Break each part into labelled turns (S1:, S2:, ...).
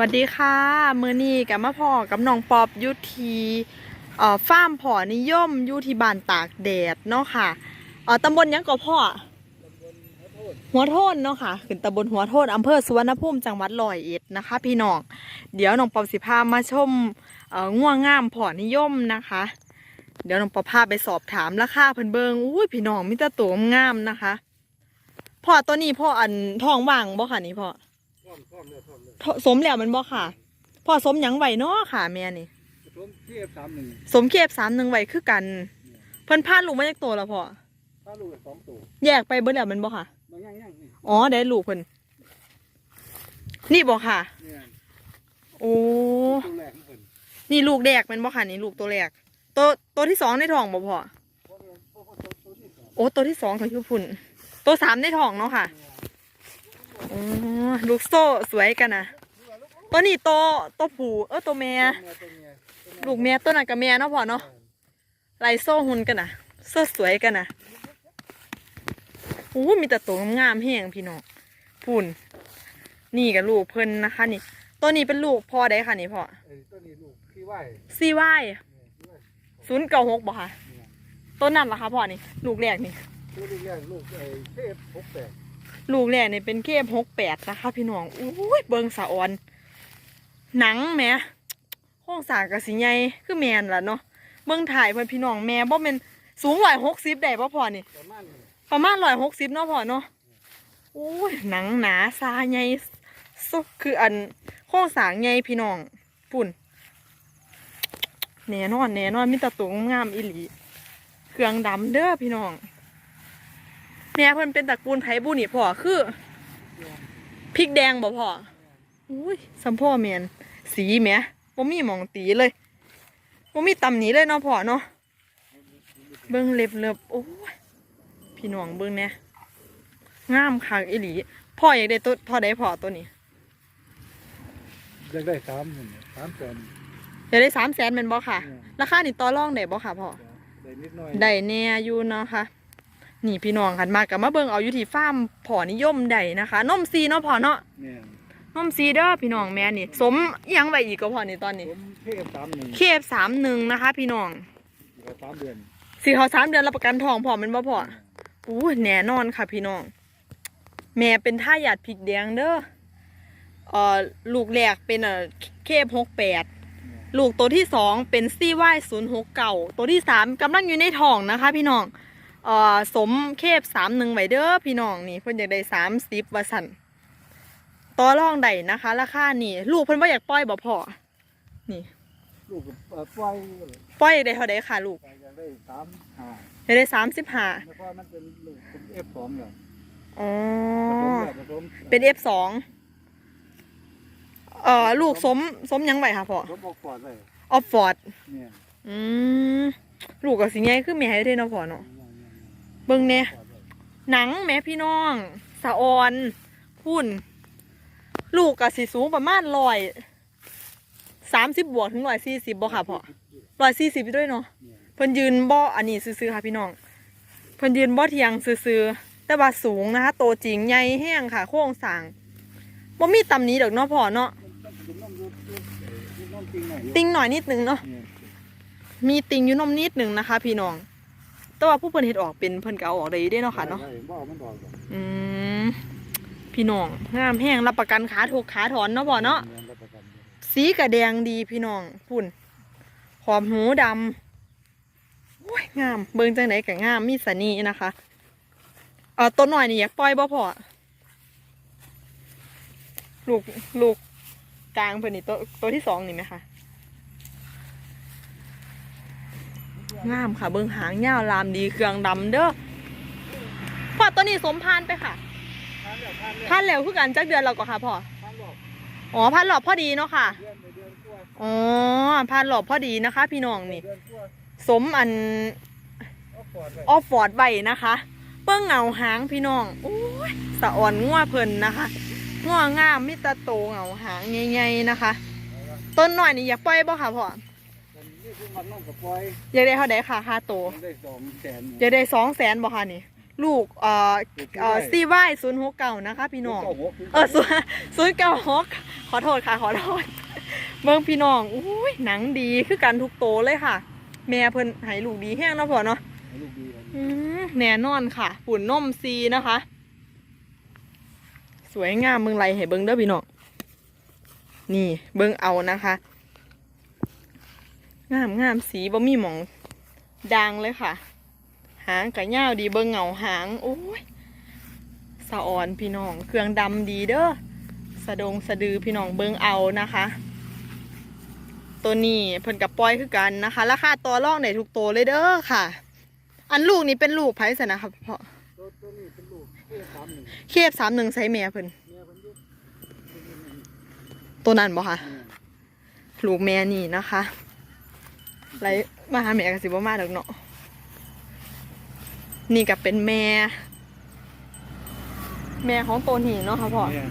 S1: วัสดีค่ะมือนีกับมาพ่อกับน้องปอบยุทีเอ่อฟาร์มพ่อนิยมยุทีบานตากแดดเนาะค่ะเอ่อตำบลยังก็พ่อหัวโทนเนาะค่ะขึ้นตำบลหัวโทนอำเภอสุวรรณภูมิจังหวัดร้อยเอ็ดนะคะ พี่น้องเดี๋ยวน้องปอบสิพามาชมเอ่อง่วงงามพ่อนิยมนะคะ เดี๋ยวน้องปอบพาไปสอบถามราคาเพิ่นเบิงอุ้ยพี่น้องมีแต่ตัวงามนะคะพ่อตัวนี้พ่ออันทองว่างบ่ค่ะนี่พ่อ
S2: ท่อมท่อมเลยท่อมเลย
S1: พอสมแล้วมันบ่ค่ะ พ่อสมหยังไหวเนาะค่ะ แม่นี่
S2: ผสมเทียบสามหนึ่ง
S1: สมเก็บสามหนึ่งไหวคือกัน เพิ่นพาดลูกมาจากตัวแล้วพ่อ
S2: ถ้าลูกสองตัว
S1: แยกไปเบิดแล้วแมันบ่ค่ะ
S2: บางอย่างอย่างนี่
S1: อ๋อได้ลูกเพิ่นนี่บ่ค่ะ
S2: เนี่ย
S1: โอ้
S2: ตัวแรกของเพิ่น
S1: นี่ลูกแรกแมันบ่ค่ะนี่ลูกตัวแรกตัวตัวที่สองในท้องบ่พ่อ
S2: เพราะว่าเพราะว่าตัวตัวที่สอง
S1: โอ้ตัวที่สองเขาคือพุ่นตัวสามในท้องเนาะค่ะ อ๋อลูกโซ่สวยกันนะตัวนี้ตัวตัวผู้เออตัวแม่
S2: ตัวเมียตัวเมีย
S1: ลูกแม่ตัวนั้นกับแม่เนาะพ่อเนาะไลโซ่หุ่นกันนะเสื้อสวยกันนะโอ้มีแต่ตัวงามๆแห้งพี่น้องพุ่น นี่กับลูกเพิ่นนะคะนี่ ตัวนี้เป็นลูกพ่อได้ค่ะนี่พ่อ
S2: เอ้ยตัวนี้ลูกขี้ไหว
S1: ซีวาย
S2: เนี่ยขี้ไหว
S1: ศูนย์เก้าหกบ่ค่ะ
S2: เนี่ย
S1: ต้นนั้นล่ะคะพ่อนี่ ลูกแรกนี่
S2: ตัวลูกแรกลูกไอ้เทพหกแปด
S1: ลูกแรกนี่ยเป็นเก็บหกแปดนะคะพี่น้องอุ้ยเบิงสะออน หนังแม่ห้องสางกสิใหญ่คือแมนล่ะเนาะเบิงถ่ายเพิ่นพี่น้องแม่บ่แม่นสูงร้อยหกสิบได้บ่พ่อนี่
S2: ประมาณนี้
S1: ประมาณร้อยหกสิบเนาะพ่อเนาะโอ้ยหนังหนาซาใหญ่สุดคืออันโครงสางใหญ่พี่น้องปุ่นแน่นอนแน่นอนมีแตะตุงงามอีหลี เครื่องดำเด้อพี่น้อง แม่เพิ่นเป็นตระกูลไผบุนี่พ่อคือพริกแดงบ่พ่ออุ้ยสัมพ่อแมนสีแหม่บ่มีหมองตีเลยบ่มีตำหนีเลยเนาะพ่อเนาะเบิ่งเล็บเล็บโอ้ยพี่น้องเบิ่งเนี่ยงามคักอีหลีพ่ออยากได้ตัวพ่อได้พ่อตัวนี้
S2: อยากได้สามหนึ่งสามแสน
S1: อยากได้สามแสนเป็นบ่ค่ะ
S2: เนี่ย
S1: ราคานี่ต่อรองได้บ่ค่ะพ่อ
S2: ได้นิดหน่อย
S1: ได้แน่อยู่เนาะค่ะ นี่พี่น้องหันมากับมาเบิ่งเอาอยู่ที่ฟาร์มพ่อนิยมได้นะคะนมซีเนาะพ่อเนาะ
S2: เนี่ย
S1: นมซีเด้อพี่น้องแม่นี่ สมอิหยังไว้อีกก็พ่อนี่ตอนนี้
S2: ผมเทพสามหนึ่ง
S1: เคฟสามหนึ่งนะคะ พี่น้อง
S2: เหลือสามเดือน
S1: สี่เขาสามเดือนรับประกันทองพ่อแมันบ่พ่ออู้แน่นอนค่ะพี่น้อง แม่เป็นท่าหยาดพริกแดงเด้อเอ่อลูกแรกเป็นเอ่อเคฟหกแปดลูกตัวที่สองเป็นซี่ว่ายศูนย์หกเก่าตัวที่สามกำลังอยู่ในท้องนะคะ พี่น้อง เอ่อสมเคบสามหนึ่งไว้เด้อพี่น้องนี่เพิ่นอยากได้สามสิบวาสันต่อรองได้นะคะ ราคานี่ ลูกเพิ่นว่าอยากปล่อยบ่พอนี่
S2: ลูกก็เอ่อปล่อย
S1: ปล่อยอยากได้เท่าไดค่ะลูก
S2: ไปอยากได้สามห้า
S1: อยากได้สามสิบห้า
S2: แล้วก็มันเป็นลูกเป็นเอฟสองเลย
S1: อ๋อ
S2: ผสมแบบผสม
S1: เป็นเอฟสองเอ่อลูกสมสมหยังไว้ค่ะพ่อ
S2: ผสมออกก่อนเลย
S1: ออฟฟอร์ด
S2: เนี่ย
S1: อืมลูกกับสิใหญ่คือแม่ให้ได้เนาะพ่อเนาะ เบิ่งแน่หนังแม่พี่น้อง สะออนพุ่น ลูกกับสีสูงประมาณร้อยสามสิบบวกถึงร้อยสี่สิบบ่ค่ะพ่อร้อยสี่สิบด้วยเนาะเพิ่นยืนบ่อันนี้ซื้อๆค่ะพี่น้องเพิ่นยืนบ่เทียงซื้อๆแต่ว่าสูงนะคะโตจริงใหญ่แห้งค่ะ โครงสางบ่มีตำนี้ดอกเนาะพ่อเนาะติงหน่อยนิดนึงเนาะมีติงอยู่นมนิดนึงนะคะ พี่น้อง แต่ว่าผู้เพิ่นเฮ็ดออกเป็นเพิ่นก็เอาออกได้อยู่เด้เนาะค่ะเนาะ
S2: บ่เอามันดอกดอก
S1: อืมพี่น้องงามแห้งรับประกันขาถูกขาถอนเนาะพ่อเนาะ
S2: ยรับประกันเลย
S1: สีกระแดงดีพี่น้องพุ่นขอบหูดำโอ้ยงาม เบิ่งจังไหนก็งามมีสนีนะคะ เออตัวหน่อยนี่อยากปล่อยบ่พอลูกลูกกลางเพิ่นนี่ตัวตัวที่สองนี่ไหมคะ งามค่ะ เบิ่งหางยาวลามดีเครื่องดำเด้อพ่อตัวนี้สมพานไปค่ะ
S2: ทานแล้วทานแล้ว
S1: พานแล้วคือกันจักเดือนเราก็ค่ะพ่อ
S2: ทานหลอก
S1: อ๋อพานหลอบพอดีเนาะค่ะ
S2: เดือนไปเดือนกว่า
S1: อ๋อพานหลอบพอดีนะคะ พี่น้องนี่
S2: เดือนกว่า
S1: สมอัน
S2: เอาปอดเลย
S1: ออฟฟอร์ดไว้นะคะเปิ้งเหงาหางพี่น้องโอ้ยสะอ่อนงัวเพิ่นนะคะงัวงามมิตรโตเหงาหางใหญ่ๆนะคะ ต้นหน่อยนี่อยากปล่อยบ่ค่ะพ่อ
S2: มันนี่คือมันน้องกับปล่อย
S1: อยากได้เท่าไดค่ะค่าโต
S2: มันได้สองแสน
S1: อยากได้สองแสนบ่ค่ะนี่ ลูกเอ่อเอ่อซีวายศูนย์หกเก่านะคะ พี่น้อง เออศูนย์ศูนย์เก้าหกขอโทษค่ะ ขอโทษเบิ่งพี่น้องอุ้ยหนังดีคือกันทุกโตเลยค่ะ แม่เพิ่นให้ลูกดีแห้งเนาะพ่อเนาะ
S2: ลูกดีครับ
S1: อืมแน่นอนค่ะปุ่นนมซีนะคะ สวยงามเบิ่งไรให้เบิ่งเด้อพี่น้องนี่เบิ่งเอานะคะ งามงามสีบ่มีหมองดังเลยค่ะ หางกะยาวดีเบิ่งเหงาหาง โอ้ยสะอ่อนพี่น้อง เครื่องดำดีเด้อสะดงสะดือพี่น้องเบิ่งเอานะคะ ตัวนี้เพิ่นกับปล่อยคือกันนะคะ ราคาต่อรองได้ทุกตัวเลยเด้อค่ะ อันลูกนี้เป็นลูกไผ่สนะครับพ่อ
S2: เพามหนึ่ง
S1: เคฟสามหนึ่งใส่แม่เพิ่น
S2: เมียเพิ่น
S1: ตัวนั้นบ่คะ
S2: เนี่ย
S1: ลูกแม่นี่นะคะ ไรมาหาแม่กันสิบ่มาดอกเนาะนี่ก็เป็นแม่ แม่ของตัวนี้เนาะค่ะพ่อ
S2: เนี่ย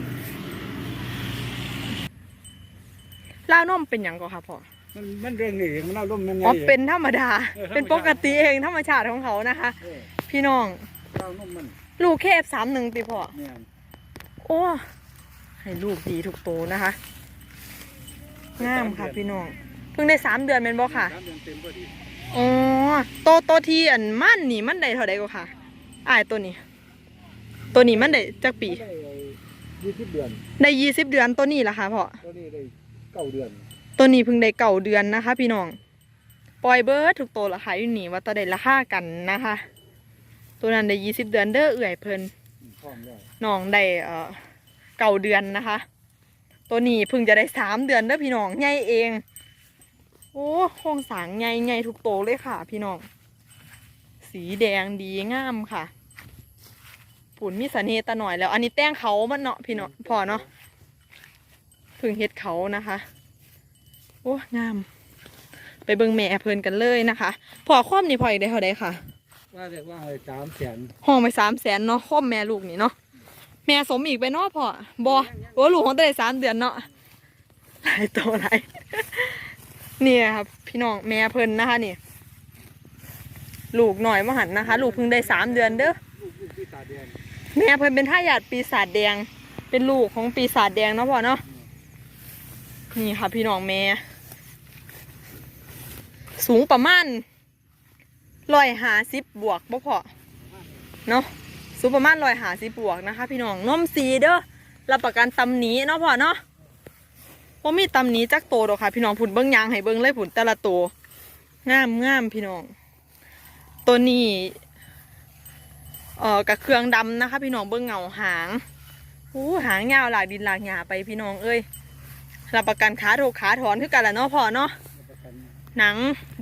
S1: ล่าวนมเป็นหยังก็ค่ะพ่อ
S2: มันมันเรื่องนี้เองมันเอาล่มมันไง
S1: อ๋อเป็นธรรมดา
S2: เออธรรมดา
S1: เป็นปกติเองธรรมชาติของเขานะคะ
S2: เออ
S1: พี่น้อง
S2: เอาล่มมัน
S1: ลูกเคฟสามหนึ่งติพ่อ
S2: เนี่ย
S1: โอ้ให้ลูกดีทุกโตวนะคะงามค่ะพี่น้องเพิ่งได้สามเดือนเป็นบ่ค่ะ
S2: สามเดือนเต็มพอดี
S1: อ๋อโตโตที่อันมันนี่มันได้เท่าใดก็ค่ะอายตัวนี้ ตัวนี้มันได้จักปี
S2: ได้ยี่สิบเดือน
S1: ได้ยี่สิบเดือนตัวนี้ล่ะค่ะพ่อ
S2: ตัวนี้ได้เก้าเดือน
S1: ตัวนี้เพิ่งได้เก่าเดือนนะคะ พี่น้องปล่อยเบิร์ดทุกตัวราคาอยู่นี่ว่าตัวได้ราคากันนะคะ ตัวนั้นได้ยี่สิบเดือนเด้อเอื่อยเพิ่น
S2: พร้อมแล้ว
S1: น้องได้เอ่อเก่าเดือนนะคะ ตัวนี้เพิ่งจะได้สามเดือนเด้อพี่น้องใหญ่เอง โอ้โครงสร้างใหญ่ใหญ่ทุกโตวเลยค่ะ พี่น้อง สีแดงดีงามค่ะปุ่นมีเสน่ห์ตาหน่อยแล้ว อันนี้แต้งเขามันเนาะพี่เนาะพอเนาะเพึ่งเฮ็ดเขานะคะ โอ้งาม ไปเบิ่งแม่เพลินกันเลยนะคะพอคว่ำนี่พออีกได้เท่าไดค่ะ
S2: ว่าเรียกว่าให้สามแสน
S1: ห้องไปสามแสนเนาะคว่ำแม่ลูกนี่เนาะแม่สมอีกไปเนาะพ่อบอโอ้ลูกของตัวได้สามเดือนเนาะหลายตัวหลาย เนี่ยครับ พี่น้องแม่เพิ่นนะคะนี่ลูกหน่อยมหันนะคะ ลูกเพิ่งได้สามเดือนเด้อ
S2: แม่
S1: เพิ่นเป็นทายาทปีศาจแดง เป็นลูกของปีศาจแดงเนาะพ่อเนาะนี่ค่ะพี่น้องแม่สูงประมาณร้อยหาสิบบวกบ่พอเนาะสูงประมาณร้อยหาสิบบวกนะคะ พี่น้องน้มสีเด้อรับประกันตำหนีเนาะพ่อเนาะ ว่ามีตำหนี้จักโตดอกค่ะ พี่น้องผุนเบิ้งยางให้เบิ้งเลยผุนแต่ละโตวงามงามพี่น้อง ตัวนี้เอ่อกับเครื่องดำนะคะ พี่น้องเบิ้งเงาหางอู้หางยาวหลากดินหลากหยาไปพี่น้องเอ้ยรับประกันขาโถกขาถอนคือกันแหละเนาะพ่อเนาะหนัง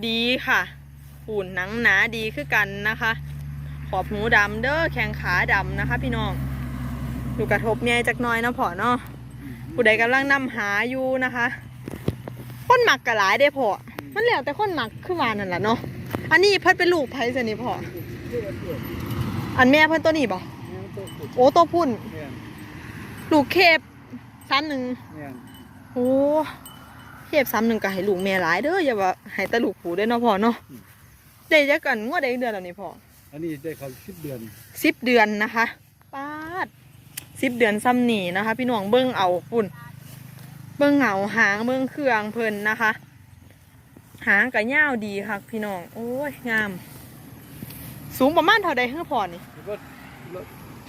S1: ดีค่ะหุ่นหนังหนาดีคือกันนะคะ ขอบหูดำเด้อแข้งขาดำนะคะ พี่น้องอยู่กระทบเมียจักน้อยนะพ่อเนาะ ผู้ใดกำลังนำหาอยู่นะคะ คนหมักกะหลายได้อพ่อมันแล้วแต่คนหมักคือวานั่นแหละเนาะอันนี้เพิ่นเป็นลูกไผ่สนี่พ่อ
S2: เพื่อนเพื่อน
S1: อันแม่เพิ่นตัวนี้บ่
S2: เนี่ยตัวขุด
S1: โอ้ตัวพุ่น
S2: เนี่ย
S1: ลูกเคบสามหนึ่ง
S2: เนี่ย
S1: โอ้เคบสามหนึ่งก็ให้ลูกแม่หลายเด้ออย่าว่าให้แต่ลูกผูเด้อเนาะพ่อเนาะได้จักกันงวดได้เดือนแล้วนี่พ่อ
S2: อันนี้ได้เขาสิบเดือน
S1: สิบเดือนนะคะป้าด สิบเดือนซ้ำนี่นะคะ พี่น้องเบิ้งเอาปุ่น เบิ้งเหงาหางเบิ้งเครื่องเพิ่นนะคะ หางกับย่าวดีค่ะพี่น้อง โอ้ยงาม สูงประมาณเท่าใดเฮือพอนี่
S2: ก็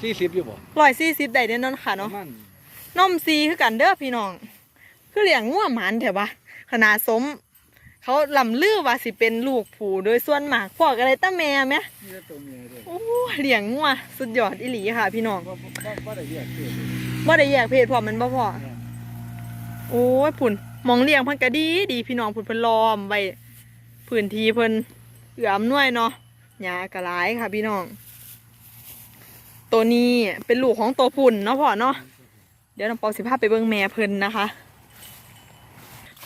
S2: สี่สิบอยู่บ่
S1: ร้อยสี่สิบได้เด้อนั่นค่ะ
S2: ป
S1: เนาะ
S2: ระมาณ
S1: นมซีคือกันเด้อพี่น้อง คือเลี้ยงงัวหมันแถวะขนาดสม เขาลำลือว่าสิเป็นลูกผูโดยส่วนมากพ่อกันเลยตั้แม่ไหม
S2: นี่ก็ตัวเมียด้วย
S1: โอ้เลี้ยงงัวสุดยอดอีหลีค่ะ พี่น้อง
S2: ว่าว่าว่าได้แยกเพื่อน
S1: บ่ได้แยกเพศพอมันบ่พอ
S2: เนี่ย
S1: โอ้ยผุนมองเลี้ยงเพิ่นก็ดีดีพี่น้องผุนเพิ่นล้อมไว้พื้นที่เพิ่นเอื้ออำนวยเนาะหญ้าก็หลายค่ะ พี่น้อง ตัวนี้เป็นลูกของตัวพุ่นเนาะพ่อเนาะเดี๋ยวน้องปอสิพาไปเบิ่งแม่เพิ่นนะคะ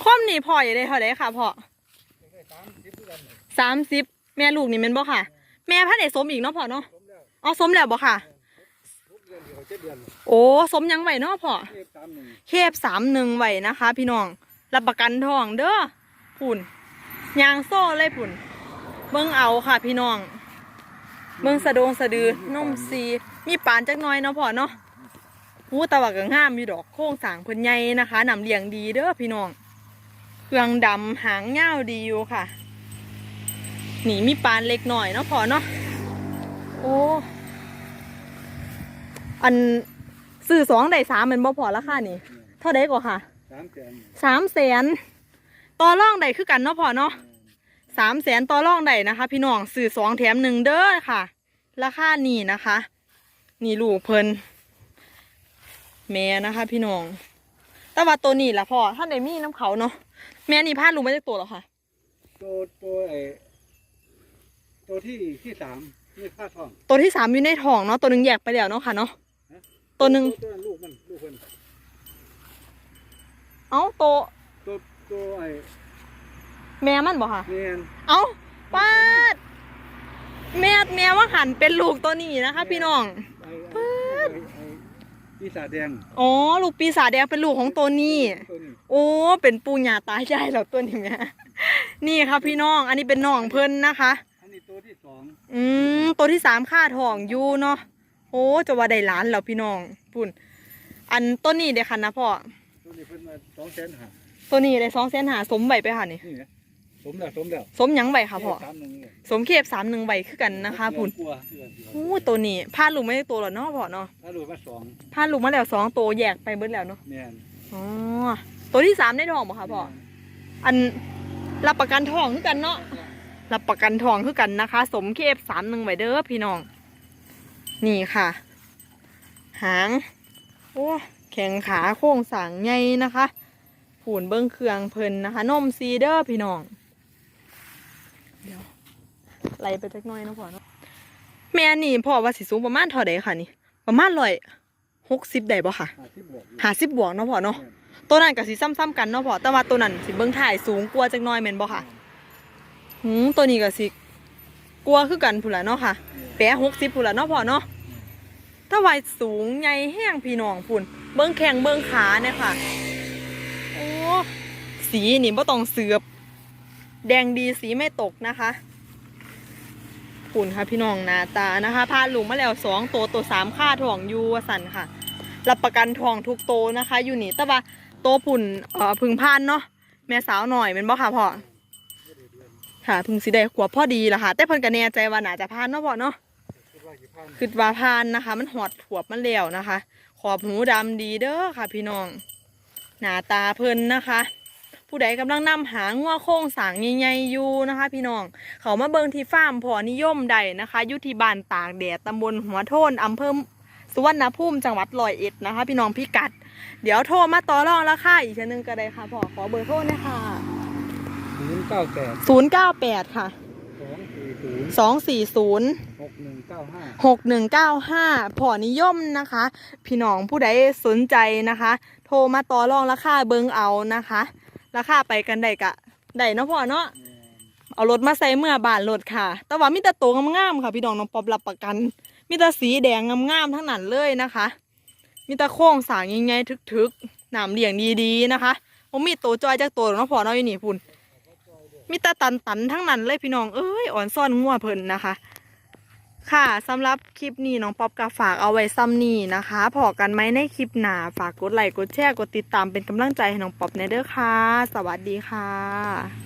S1: คอมนี่พ่ออย่าได้เท่าไดค่ะพ่อ
S2: สามสิบ
S1: แม่ลูกนี่แม่นบ่ค่ะ แม่พันเอกสมอีกเนาะพ่อเนาะอ๋อสมแล้วบ่ค่ะ โอ้สมยังไหวเนาะพ่อ
S2: เทียบสามหนึ่ง
S1: เคบสามหนึ่งไหวนะคะ พี่น้องรับประกันทองเด้อปุ่นยางโซ่เลยปุ่นเบิ่งเอาค่ะ พี่น้องเมืองสะดงสะดือนมซีมีปานจักน้อยเนาะพ่อเนาะหูตะว่าก็งามอยู่ดอกโค้งสางเพิ่นใหญ่นะคะนำเลี้ยงดีเด้อพี่น้อง เครื่องดำหางยาวดีอยู่ค่ะนี่มีปานเล็กหน่อยเนาะพ่อเนาะโอ้อันซื้อสองได้สามเป็นบ่พอราคานี่ เท่าไดก็ค่ะ
S2: สามแสน
S1: สามแสนต่อร่องได้คือกันเนาะพ่อเนาะสามแสนต่อร่องได้นะคะ พี่น้องซื้อสองแถมหนึ่งเด้อค่ะ ราคานี่นะคะ นี่ลูกเพิ่นแม่นะคะ พี่น้อง แต่ว่าตัวนี้ล่ะพ่อท่านได้มีน้ำเขาเนาะ แม่นี่พลาดลูกไม่ได้ตัวหรอคะ
S2: ตัวตัวไอ้ตัวที่ที่สามนี่ผ้าทอง
S1: ตัวที่สามอยู่ในท้องเนาะตัวหนึ่งแยกไปแล้วเนาะค่ะเนาะตัวหนึ่ง
S2: ตัวนั้นลูกมันลูกมัน
S1: เอ้าตัว
S2: ตัวตัวไอ้
S1: แม่มันบอกค่ะ
S2: เนียน
S1: เอ้าป้าดแม่แม่ว่าหันเป็นลูกตัวนี้นะคะ พี่น้อง
S2: ไอ้ไอ้ไอ้ไอ้ ปีศาจแดง
S1: อ๋อ ลูกปีศาจแดงเป็นลูกของตัวนี้
S2: ตัวนี้
S1: โอ้ เป็นปูหยาตายายแล้วตัวนี้แม่นี่ค่ะพี่น้อง อันนี้เป็นน้องเพิ่นนะคะ
S2: อันนี้ตัวที่สอง
S1: อืมตัวที่สามค่าทองอยู่เนาะ โอ้จะว่าได้หล้านแล้วพี่น้องปุ่น อันต้นนี้เด้อค่ะนะพ่อ
S2: ตัวนี้เพิ่นมาสองแสนห้า
S1: ตัวนี้ได้สองแสนหาสมใบไปค่ะนี่
S2: นี่นะ สมแล้วสมแล้ว
S1: สมหยังใบค่ะพ่อ
S2: สามหนึ่งเนี่ย
S1: สมเคบสามหนึ่งใบคือกันนะคะปุ่น
S2: กลัวเพื่อน
S1: โอ้ตัวนี้พลาดลูกไม่ได้ตัวหรอเนาะพ่อเนาะ
S2: ถ้ารู้ว่าสอง
S1: พลาดลูกมาแล้วสองตัวแยกไปเบิดแล้วเนาะ
S2: แม่น
S1: อ๋อ ตัวที่สามได้ทองบ่คะพ่อ อันรับประกันทองคือกันเนาะ รับประกันทองคือกันนะคะ สมเคบสามหนึ่งไว้เด้อพี่น้อง นี่ค่ะ หาง โอ้แข็งขาโค้งสร้างใหญ่นะคะผูนเบิ้งเครื่องเพิ่นนะคะนมซีเดอร์พี่น้อง เดี๋ยวไล่ไปจักหน้อยเนาะพ่อเนาะแม่นี่พ่อว่าสิสูงประมาณเท่าใดค่ะนี่ ประมาณร้อยหกสิบได้บ่ค่ะ
S2: ห้าสิบบวกอยู่
S1: หาสิบบวกเนาะพ่อเนาะ
S2: แม่น
S1: ตัวนั้นกับสีซ้ำๆกันเนาะพ่อแต่ว่าตัวนั้นสิเบิ้งถ่ายสูงกว่าจักหน้อยแม่นบ่ค่ะหืมตัวนี้ก็สิกลัวคือกันพุ่นละเนาะค่ะแปะหกสิบพุ่นละเนาะพ่อเนาะถ้าวัยสูงใหญ่แห้งพี่น้องพุ่นเบิ้งแข้งเบิ้งขาเนี่ยค่ะโอ้สีนี่บ่ต้องเสือบ แดงดีสีไม่ตกนะคะพุ่นค่ะพี่น้องนาตานะคะพาลุงมาแล้วสองตัวตัวสามค่าทองยูสันค่ะ รับประกันทองทุกโตนะคะอยู่นี่แต่ว่าโตวพุ่นเอ่อพึ่งพานเนาะแม่สาวหน่อยเป็นบ่ค่ะพ่อค่ะพึ่งสิได้ขวบพ่อดีละค่ะ แต่เพิ่นก็แน่ใจว่าน่าจะพานเนาะพ่อเนาะคือว่าพานนะคะ มันหอดขวบมันแล้วนะคะ ขอบหูดำดีเด้อค่ะ พี่น้องหนาตาเพิ่นนะคะ ผู้ใดกำลังนำหางัวโค้งสางใหญ่ๆอยู่นะคะ พี่น้อง เขามาเบิงที่ฟาร์มพอนิยมใดนะคะอยู่ที่บ้านตากแดดตำบลหัวโทนอำเภอสุวรรณภูมิจังหวัดร้อยเอ็ดนะคะ พี่น้องพิกัด เดี๋ยวโทรมาต่อรองราคาอีกเชนนึงก็ได้ค่ะพ่อขอเบอร์โทรหนะคะ
S2: ศูนย์เก้าแปด
S1: ศูนย์เก้าแปดค่ะ
S2: สองสี่ศูนย์
S1: สองสี่ศูนย์
S2: หกหนึ่งเก้าห้า
S1: หกหนึ่งเก้าห้าพอนิยมนะคะ พี่น้องผู้ใดสนใจนะคะ โทรมาต่อรองราคาเบิงเอานะคะ ราคาไปกันได้กะได้เนาะพ่อเนาะเอารถมาใส่เมื่อบานรถค่ะ แต่ว่ามีแต่ตัวงามๆค่ะ พี่น้องน้องปอบรับประกัน มีแต่สีแดงงามๆทั้งนั้นเลยนะคะ มีแต่โค้งสร้างใหญ่ๆทึกๆหนามเลี้ยงดีๆนะคะผมมีตัวจอยจากตัวหรอกเนาะพ่อเนาะอยู่นี่พุ่นมีแต่ตันๆทั้งนั้นเลยพี่น้องเอ้ยอ่อนซ่อนงัวเพิ่นนะคะ ค่ะสำหรับคลิปนี้น้องป๊อปก็ฝากเอาไว้ซ้ำนี่นะคะพอกันไหมในคลิปหน้าฝากกดไลค์กดแชร์กดติดตามเป็นกำลังใจให้น้องป๊อปในเด้อค่ะ สวัสดีค่ะ